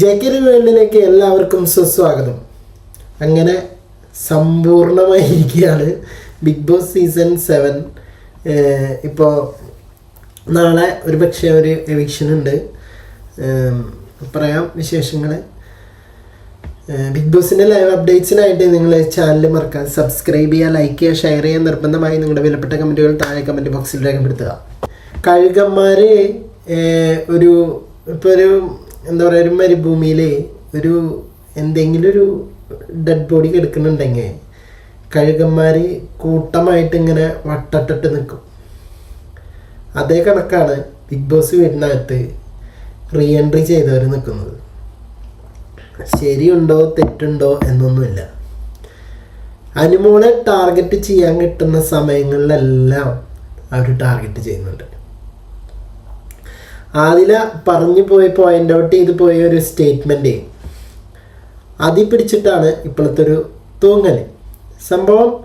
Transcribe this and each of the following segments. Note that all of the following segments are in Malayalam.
ജെ കെ വേൾഡിലേക്ക് എല്ലാവർക്കും സുസ്വാഗതം. അങ്ങനെ സമ്പൂർണമായിരിക്കുകയാണ് ബിഗ് ബോസ് സീസൺ സെവൻ. ഇപ്പോൾ നാളെ ഒരു പക്ഷേ ഒരു എവിക്ഷൻ ഉണ്ട്. പറയാം വിശേഷങ്ങൾ ബിഗ് ബോസിന്റെ ലൈവ് അപ്ഡേറ്റ്സിനായിട്ട് നിങ്ങൾ ചാനൽ മറക്കാൻ സബ്സ്ക്രൈബ് ചെയ്യുക ലൈക്ക് ചെയ്യുക ഷെയർ ചെയ്യുക നിർബന്ധമായി നിങ്ങളുടെ വിലപ്പെട്ട കമന്റുകൾ താഴെ കമന്റ് ബോക്സിൽ രേഖപ്പെടുത്തുക. കഴുകന്മാർ ഒരു ഇപ്പോൾ ഒരു എന്താ പറയുക ഒരു മരുഭൂമിയിൽ ഒരു എന്തെങ്കിലും ഒരു ഡെഡ് ബോഡി കിടക്കുന്നുണ്ടെങ്കിൽ കഴുകന്മാർ കൂട്ടമായിട്ട് ഇങ്ങനെ വട്ടട്ടിട്ട് നിൽക്കും അതേ കണക്കാണ് ബിഗ് ബോസ് വീടിനകത്ത് റീ എൻട്രി ചെയ്തവർ നിൽക്കുന്നത് ശരിയുണ്ടോ തെറ്റുണ്ടോ എന്നൊന്നുമില്ല. അനുമോളെ ടാർഗറ്റ് ചെയ്യാൻ കിട്ടുന്ന സമയങ്ങളിലെല്ലാം അവർ ടാർഗറ്റ് ചെയ്യുന്നുണ്ട്. ആദില പറഞ്ഞു പോയി പോയിന്റ് ഔട്ട് ചെയ്ത് പോയ ഒരു സ്റ്റേറ്റ്മെന്റ് അതി പിടിച്ചിട്ടാണ് ഇപ്പോഴത്തെ ഒരു തൂങ്ങൽ സംഭവം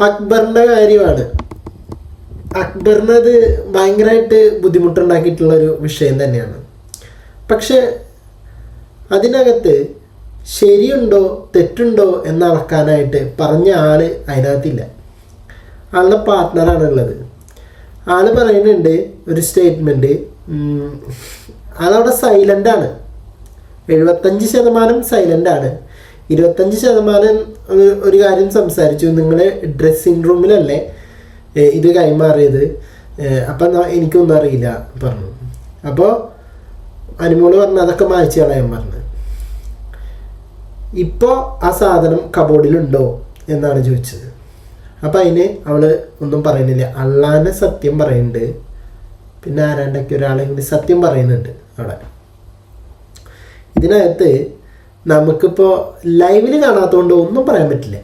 അക്ബറിന്റെ കാര്യമാണ്. അക്ബറിനത് ഭയങ്കരമായിട്ട് ബുദ്ധിമുട്ടുണ്ടാക്കിയിട്ടുള്ള ഒരു വിഷയം തന്നെയാണ്. പക്ഷെ അതിനകത്ത് ശരിയുണ്ടോ തെറ്റുണ്ടോ എന്ന് അളക്കാനായിട്ട് പറഞ്ഞ ആൾ അതിനകത്തില്ല. ആളുടെ പാർട്ട്ണറാണ് ഉള്ളത് ആൾ പറയുന്നുണ്ട് ഒരു സ്റ്റേറ്റ്മെന്റ് ആളവിടെ സൈലന്റാണ് എഴുപത്തഞ്ച് ശതമാനം സൈലന്റാണ് ഇരുപത്തഞ്ച് ശതമാനം ഒരു- കാര്യം സംസാരിച്ചു. നിങ്ങൾ ഡ്രസ്സിങ് റൂമിലല്ലേ ഇത് കൈമാറിയത്? അപ്പം എനിക്കൊന്നും അറിയില്ല പറഞ്ഞു. അപ്പോൾ അനുമോൾ പറഞ്ഞു അതൊക്കെ മായ്ച്ചു കളയാൻ പറഞ്ഞു ഇപ്പോൾ ആ സാധനം കബോർഡിലുണ്ടോ എന്നാണ് ചോദിച്ചത്. അപ്പം അതിന് അവൾ ഒന്നും പറയുന്നില്ല. അള്ളാനെ സത്യം പറയുന്നുണ്ട്. പിന്നെ ആരാണ്ടൊക്കെ ഒരാളെ സത്യം പറയുന്നുണ്ട് അവിടെ. ഇതിനകത്ത് നമുക്കിപ്പോൾ ലൈവിൽ കാണാത്തതുകൊണ്ട് ഒന്നും പറയാൻ പറ്റില്ല.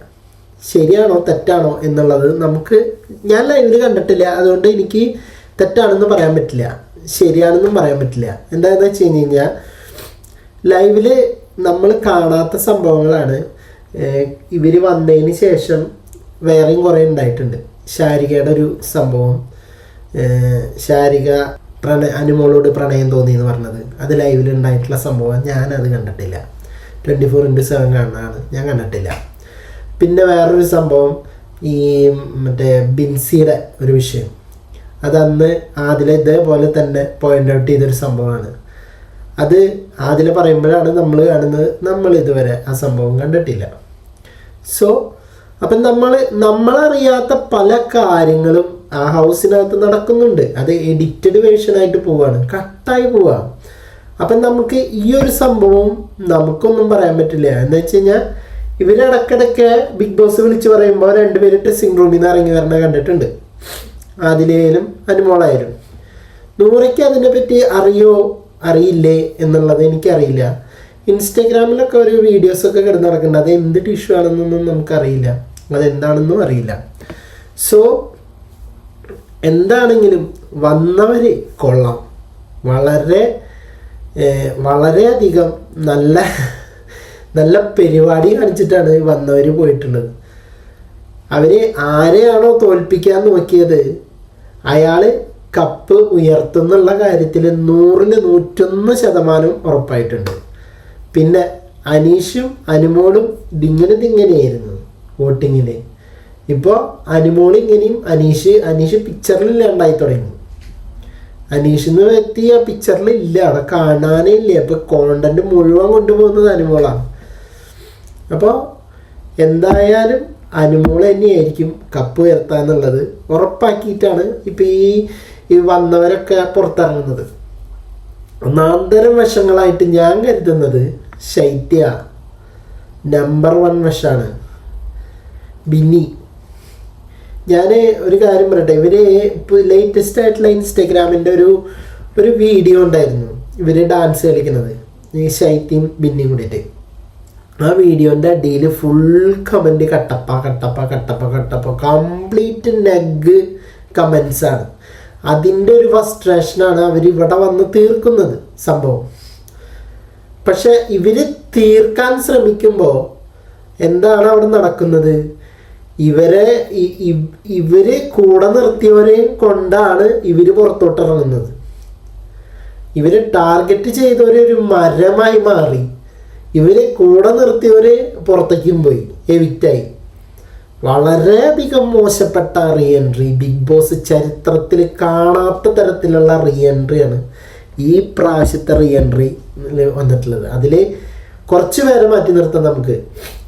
ശരിയാണോ തെറ്റാണോ എന്നുള്ളത് നമുക്ക് ഞാൻ ലൈവിൽ കണ്ടിട്ടില്ല. അതുകൊണ്ട് എനിക്ക് തെറ്റാണെന്ന് പറയാൻ പറ്റില്ല. ശരിയാണെന്നും പറയാൻ പറ്റില്ല. എന്താണെന്ന് വെച്ച് കഴിഞ്ഞ് കഴിഞ്ഞാൽ ലൈവിൽ നമ്മൾ കാണാത്ത സംഭവങ്ങളാണ്. ഇവർ വന്നതിന് ശേഷം വേറെയും കുറേ ഉണ്ടായിട്ടുണ്ട്. ശാരികയുടെ ഒരു സംഭവം ശാരിക പ്രണ അനുമോളോട് പ്രണയം തോന്നി എന്ന് പറഞ്ഞത്. അത് ലൈവിൽ ഉണ്ടായിട്ടുള്ള സംഭവം ഞാനത് കണ്ടിട്ടില്ല. ട്വന്റി ഫോർ ഇന്റു സെവൻ കാണുന്നതാണ്. ഞാൻ കണ്ടിട്ടില്ല. പിന്നെ വേറൊരു സംഭവം ഈ മറ്റേ ബിൻസിയുടെ ഒരു വിഷയം. അതന്ന് ആദില ഇതേപോലെ തന്നെ പോയിന്റ് ഔട്ട് ചെയ്തൊരു സംഭവമാണ്. അത് ആദില പറയുമ്പോഴാണ് നമ്മൾ കാണുന്നത്. നമ്മൾ ഇതുവരെ ആ സംഭവം കണ്ടിട്ടില്ല. സോ അപ്പം നമ്മൾ നമ്മളറിയാത്ത പല കാര്യങ്ങളും ആ ഹൗസിനകത്ത് നടക്കുന്നുണ്ട്. അത് എഡിറ്റഡ് വേർഷനായിട്ട് പോവാണ്. കട്ടായി പോവാ. അപ്പം നമുക്ക് ഈ ഒരു സംഭവം നമുക്കൊന്നും പറയാൻ പറ്റില്ല. എന്ന് വെച്ച് കഴിഞ്ഞാൽ ഇവരിടക്കിടയ്ക്ക് ബിഗ് ബോസ് വിളിച്ച് പറയുമ്പോൾ രണ്ടുപേരും ഡ്രസ്സിംഗ് റൂമിൽ നിന്ന് ഇറങ്ങി വരണ കണ്ടിട്ടുണ്ട്. ആദിലയിലും അനുമോളായാലും. നൂറയ്ക്ക് അതിനെപ്പറ്റി അറിയോ? അറിയില്ലേ എന്നുള്ളത് എനിക്കറിയില്ല. ഇൻസ്റ്റഗ്രാമിലൊക്കെ ഒരു വീഡിയോസൊക്കെ കിടന്ന് നടക്കുന്നുണ്ട് അത് എന്ത് ടിഷ്യൂ ആണെന്നൊന്നും നമുക്കറിയില്ല. അതെന്താണെന്നും അറിയില്ല. സോ എന്താണെങ്കിലും വന്നവർ കൊള്ളാം. വളരെ വളരെയധികം നല്ല നല്ല പരിപാടി കാണിച്ചിട്ടാണ് വന്നവർ പോയിട്ടുള്ളത്. അവർ ആരെയാണോ തോൽപ്പിക്കാൻ നോക്കിയത് അയാൾ കപ്പ് ഉയർത്തുന്നുള്ള കാര്യത്തിൽ നൂറിന് നൂറ്റൊന്ന് ശതമാനം ഉറപ്പായിട്ടുണ്ട്. പിന്നെ അനീഷും അനുമോളും ദിങ്ങനെ ദിങ്ങനെയായിരുന്നു വോട്ടിങ്ങിൽ. ഇപ്പോൾ അനുമോൾ ഇങ്ങനെയും അനീഷ് അനീഷ് പിക്ചറിൽ ഇല്ലാണ്ടായി തുടങ്ങി. അനീഷ് എന്ന് വ്യക്തി ആ പിക്ചറിൽ ഇല്ല അവിടെ കാണാനേ ഇല്ല. അപ്പോൾ കോണ്ടന്റ് മുഴുവൻ കൊണ്ടുപോകുന്നത് അനുമോളാണ്. അപ്പോൾ എന്തായാലും അനുമോൾ തന്നെയായിരിക്കും കപ്പ് ഉയർത്താന്നുള്ളത് ഉറപ്പാക്കിയിട്ടാണ് ഇപ്പം ഈ ഈ വന്നവരൊക്കെ പുറത്തിറങ്ങുന്നത്. ഒന്നാന്തരം വശങ്ങളായിട്ട് ഞാൻ കരുതുന്നത് ശൈത്യ. നമ്പർ വൺ വശാണ് ബിന്നി. ഞാൻ ഒരു കാര്യം പറയട്ടെ. ഇവർ ഇപ്പോൾ ലേറ്റസ്റ്റ് ആയിട്ടുള്ള ഇൻസ്റ്റഗ്രാമിന്റെ ഒരു ഒരു വീഡിയോ ഉണ്ടായിരുന്നു. ഇവർ ഡാൻസ് കളിക്കുന്നത്. ഈ ശൈത്യം ബിന്നിയും കൂടിയിട്ട്. ആ വീഡിയോന്റെ അടിയിൽ full comment Kattappa Kattappa Kattappa Kattappa. Complete neg comments ആണ്. അതിന്റെ ഒരു ഫസ്ട്രേഷനാണ് അവർ ഇവിടെ വന്ന് തീർക്കുന്നത് സംഭവം. പക്ഷെ ഇവർ തീർക്കാൻ ശ്രമിക്കുമ്പോൾ എന്താണ് അവിടെ നടക്കുന്നത്? ഇവരെ ഇവർ കൂടെ നിർത്തിയവരെയും കൊണ്ടാണ് ഇവർ പുറത്തോട്ട് ഇറങ്ങുന്നത് ഇവർ ടാർഗറ്റ് ചെയ്തവരെ ഒരു മരമായി മാറി. ഇവർ കൂടെ നിർത്തിയവര് പുറത്തേക്കും പോയി എവിറ്റായി. വളരെയധികം മോശപ്പെട്ട റീ എൻട്രി ബിഗ് ബോസ് ചരിത്രത്തിൽ കാണാത്ത തരത്തിലുള്ള റീ എൻട്രിയാണ് ഈ പ്രാവശ്യത്തെ റീ എൻട്രി വന്നിട്ടുള്ളത്. അതിൽ കുറച്ച് പേരെ മാറ്റി നിർത്താം നമുക്ക്.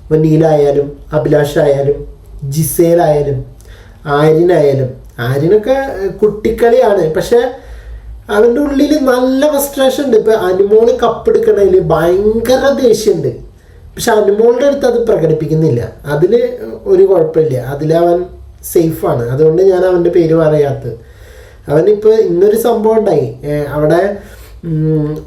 ഇപ്പം നീലായാലും അഭിലാഷ് ആയാലും ജിസേലായാലും ആര്യനായാലും ആര്യനൊക്കെ കുട്ടിക്കളിയാണ്. പക്ഷേ അവന്റെ ഉള്ളിൽ നല്ല ഫ്രസ്ട്രേഷൻ ഉണ്ട്. ഇപ്പം അനുമോൾ കപ്പെടുക്കണതിൽ ഭയങ്കര ദേഷ്യമുണ്ട് പക്ഷെ അനുമോളുടെ അടുത്ത് അത് പ്രകടിപ്പിക്കുന്നില്ല. അതിൽ ഒരു കുഴപ്പമില്ല. അതിലവൻ സേഫാണ് അതുകൊണ്ട് ഞാൻ അവന്റെ പേര് പറയാത്തത്. അവനിപ്പോൾ ഇന്നൊരു സംഭവം ഉണ്ടായി. അവിടെ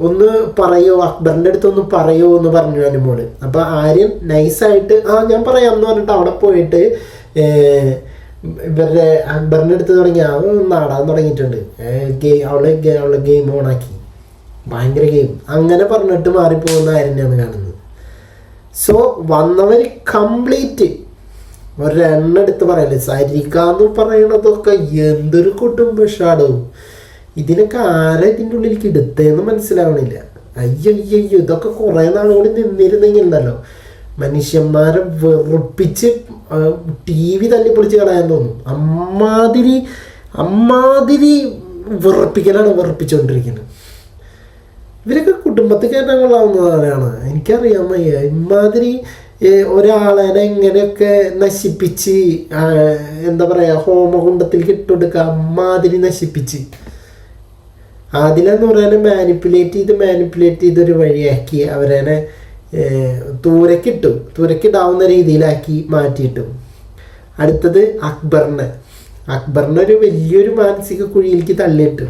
ഒന്ന് പറയോ അക്ബറിന്റെ അടുത്ത് ഒന്ന് പറയോ എന്ന് പറഞ്ഞു അനുമോൾ അപ്പോൾ ആര്യൻ നൈസായിട്ട് ആ ഞാൻ പറയാം എന്ന് പറഞ്ഞിട്ട് അവിടെ പോയിട്ട് ഇവരുടെ അക്ബറിന്റെ അടുത്ത് തുടങ്ങി അവൻ നാടാൻ തുടങ്ങിയിട്ടുണ്ട്. ഗെയിം അവൾ അവൾ ഗെയിം ഓണാക്കി ഭയങ്കര ഗെയിം അങ്ങനെ പറഞ്ഞിട്ട് മാറിപ്പോകുന്ന ആര്യനെയാണ് കാണുന്നത്. സോ വന്നവർ കംപ്ലീറ്റ് ഒരെണ്ണം എടുത്ത് പറയല്ലേ? സരിക എന്ന് പറയണതൊക്കെ എന്തൊരു കുട്ടുംബഷാടോ ഇതിനൊക്കെ ആരാ ഇതിന്റെ ഉള്ളിലേക്ക് എടുത്തതെന്ന് മനസ്സിലാവണില്ല. അയ്യോ അയ്യോ അയ്യോ ഇതൊക്കെ കുറേ നാളുകൂടി നിന്നിരുന്നെങ്കിൽ ഉണ്ടല്ലോ മനുഷ്യന്മാരെ വെറുപ്പിച്ച് ടി വി തല്ലിപ്പൊളിച്ച് കളയാൻ തോന്നും. അമ്മാതിരി അമ്മാതിരി വെറുപ്പിക്കലാണ് വെറുപ്പിച്ചുകൊണ്ടിരിക്കുന്നത് ഇവരൊക്കെ കുടുംബത്തിൽ കയറ്റാൻ കൊള്ളാവുന്നതാണ്. എനിക്കറിയാം അയ്യ ഇമാതിരി ഒരാളെ എങ്ങനെയൊക്കെ നശിപ്പിച്ച് എന്താ പറയുക ഹോമകുണ്ടത്തിലേക്ക് ഇട്ടുകൊടുക്കുക അമ്മാതിരി നശിപ്പിച്ച്. അതിലെന്ന് പറയാൻ മാനിപ്പുലേറ്റ് ചെയ്ത് മാനിപ്പുലേറ്റ് ചെയ്തൊരു വഴിയാക്കി അവരെ തൂരക്കിട്ടും. തൂരക്കിടാവുന്ന രീതിയിലാക്കി മാറ്റിയിട്ടു. അടുത്തത് അക്ബറിനെ. അക്ബറിനെ ഒരു വലിയൊരു മാനസിക കുഴിയിലേക്ക് തള്ളിയിട്ടു.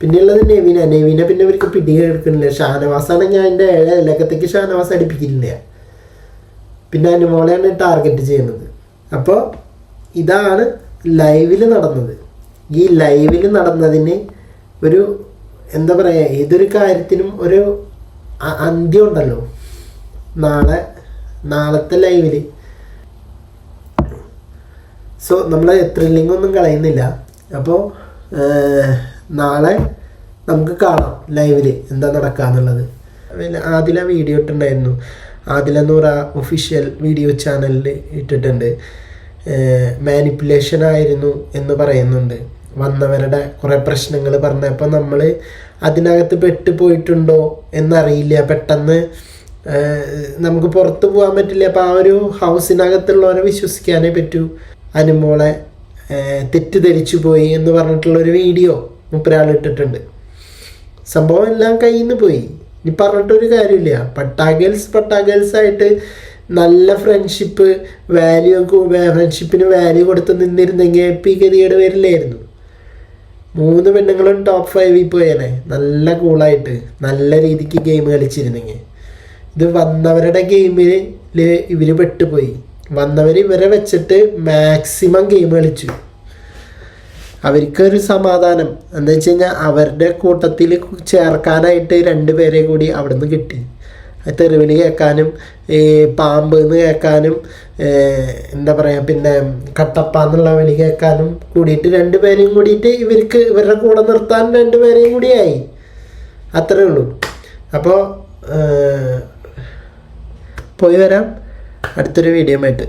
പിന്നെയുള്ളത് നെവിന. നെവിനെ പിന്നെ ഇവർക്ക് പിടിക ഷാനവാസാണെങ്കിൽ ഷാനവാസാണ് ഞാൻ എന്റെ ഏഴ് ഇലക്കത്തേക്ക് ഷാനവാസ് അടുപ്പിക്കില്ല. പിന്നെ അനുമോളെയാണ് ടാർഗറ്റ് ചെയ്യുന്നത്. അപ്പോൾ ഇതാണ് ലൈവിൽ നടന്നത്. ഈ ലൈവിൽ നടന്നതിന് ഒരു എന്താ പറയുക ഏതൊരു കാര്യത്തിനും ഒരു അന്ത്യമുണ്ടല്ലോ നാളെ നാളത്തെ ലൈവിൽ സോ നമ്മൾ ത്രില്ലിംഗ് ഒന്നും കളയുന്നില്ല. അപ്പോൾ നാളെ നമുക്ക് കാണാം ലൈവിൽ എന്താ നടക്കുക എന്നുള്ളത് ആദ്യം ആ വീഡിയോ ഇട്ടിട്ടുണ്ടായിരുന്നു. ആദില നൂറ ഒഫീഷ്യൽ വീഡിയോ ചാനലിൽ ഇട്ടിട്ടുണ്ട്. മാനിപ്പുലേഷൻ ആയിരുന്നു എന്ന് പറയുന്നുണ്ട്. വന്നവരുടെ കുറേ പ്രശ്നങ്ങൾ പറഞ്ഞപ്പോൾ നമ്മൾ അതിനകത്ത് പെട്ടുപോയിട്ടുണ്ടോ എന്നറിയില്ല. പെട്ടെന്ന് നമുക്ക് പുറത്തു പോകാൻ പറ്റില്ല. അപ്പോൾ ആ ഒരു ഹൗസിനകത്തുള്ളവരെ വിശ്വസിക്കാനേ പറ്റൂ. അനുമോളെ തെറ്റിദ്ധരിച്ചു പോയി എന്ന് പറഞ്ഞിട്ടുള്ളൊരു വീഡിയോ മുപ്പരാൾ ഇട്ടിട്ടുണ്ട് സംഭവം എല്ലാം കയ്യിൽ നിന്ന് പോയി. ഇനി പറഞ്ഞിട്ടൊരു കാര്യമില്ല. പട്ടാഗൽസ് പട്ടാഗൽസ് ആയിട്ട് നല്ല ഫ്രണ്ട്ഷിപ്പ് വാല്യൂ ഫ്രണ്ട്ഷിപ്പിന് വാല്യൂ കൊടുത്ത് നിന്നിരുന്നെങ്കിൽ പി ഗതികേട് വരില്ലായിരുന്നു മൂന്ന് പെണ്ണുങ്ങളും ടോപ്പ് ഫൈവിൽ പോയേനെ. നല്ല കൂളായിട്ട് നല്ല രീതിക്ക് ഗെയിം കളിച്ചിരുന്നെങ്കിൽ. ഇത് വന്നവരുടെ ഗെയിമിൽ ഇവർ പെട്ടുപോയി. വന്നവർ ഇവരെ വെച്ചിട്ട് മാക്സിമം ഗെയിം കളിച്ചു. അവർക്കൊരു സമാധാനം. എന്താ വെച്ച് കഴിഞ്ഞാൽ അവരുടെ കൂട്ടത്തിൽ ചേർക്കാനായിട്ട് രണ്ട് പേരെ കൂടി അവിടെ നിന്ന് കിട്ടി തെരുവിളി കേൾക്കാനും ഈ പാമ്പ് എന്ന് കേൾക്കാനും എന്താ പറയുക പിന്നെ കട്ടപ്പ എന്നുള്ള വിളി കേൾക്കാനും കൂടിയിട്ട് രണ്ടുപേരെയും കൂടിയിട്ട് ഇവർക്ക് ഇവരുടെ കൂടെ നിർത്താൻ രണ്ട് രണ്ടുപേരെയും കൂടിയായി അത്രേ ഉള്ളൂ. അപ്പോൾ പോയി വരാം. അടുത്തൊരു വീഡിയോ ആയിട്ട്.